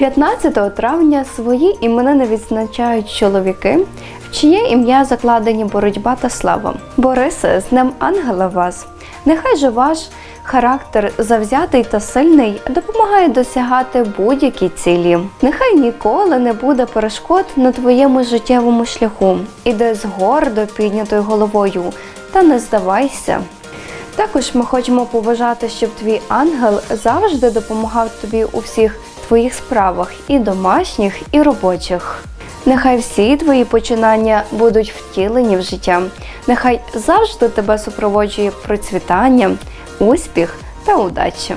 15 травня свої іменини відзначають чоловіки, в чиє ім'я закладені боротьба та слава. Борисе, з Днем Ангела вас! Нехай же ваш характер завзятий та сильний допомагає досягати будь-які цілі. Нехай ніколи не буде перешкод на твоєму життєвому шляху. Іди з гордо піднятою головою та не здавайся. Також ми хочемо побажати, щоб твій ангел завжди допомагав тобі у всіх твоїх справах, і домашніх, і робочих. Нехай всі твої починання будуть втілені в життя. Нехай завжди тебе супроводжує процвітання, успіх та удача.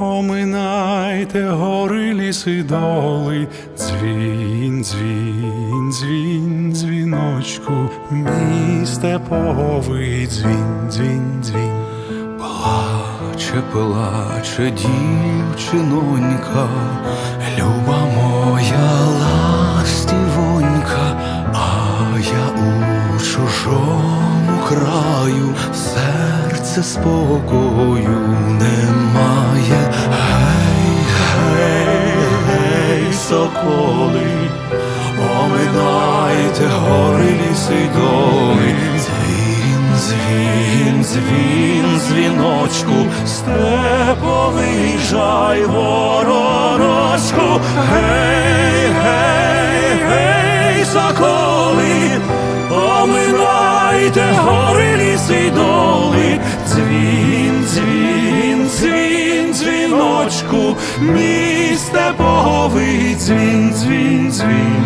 Оминайте гори, ліси, доли, дзвін, дзвін, дзвін, дзвіночку, мій степовий дзвін, дзвін, дзвін. Плаче, плаче дівчинонька, люба моя ластівонька, а я у чужому краю, серце спокою соколи, оминайте гори, ліси й доли. Дзвін, дзвін, дзвін, дзвіночку, степовий жай ворожку. Гей, гей, гей, соколи, оминайте гори, ліси й доли. Дзвін, дзвін, дзвін, дзвіночку, мій степовий дзвін, дзвін, дзвін.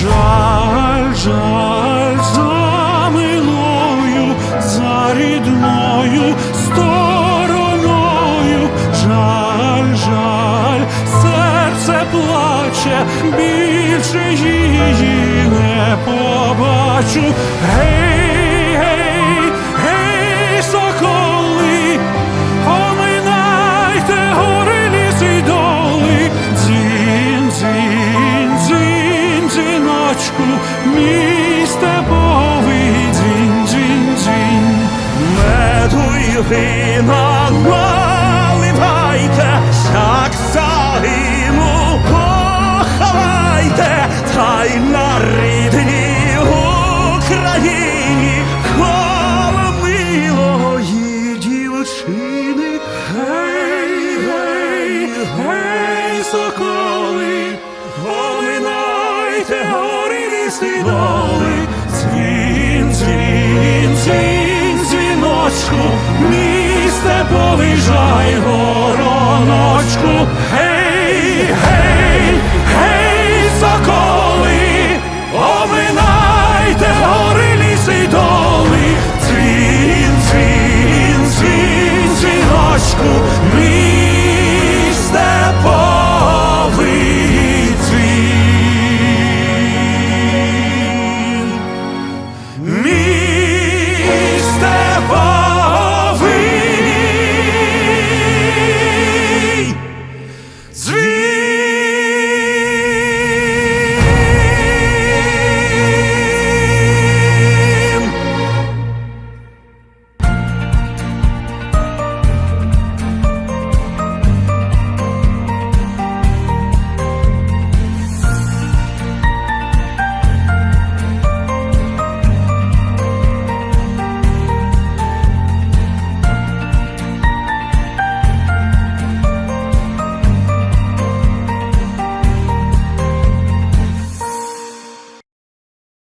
Жаль, жаль серце плаче, більше її не побачу. Гей, гей, гей, соколи, оминайте гори, ліси й доли, дзвін, дзвін, дзвін, дзвіночку, мій степовий дзвін. Меду й вина наливайте, як загину поховайте, та й на рідній Україні коло милої дівчини. Гей, гей, гей, соколи, оминайте гори ліси доли, дзвін, дзвін, дзвін, дзвіночку, мій степовий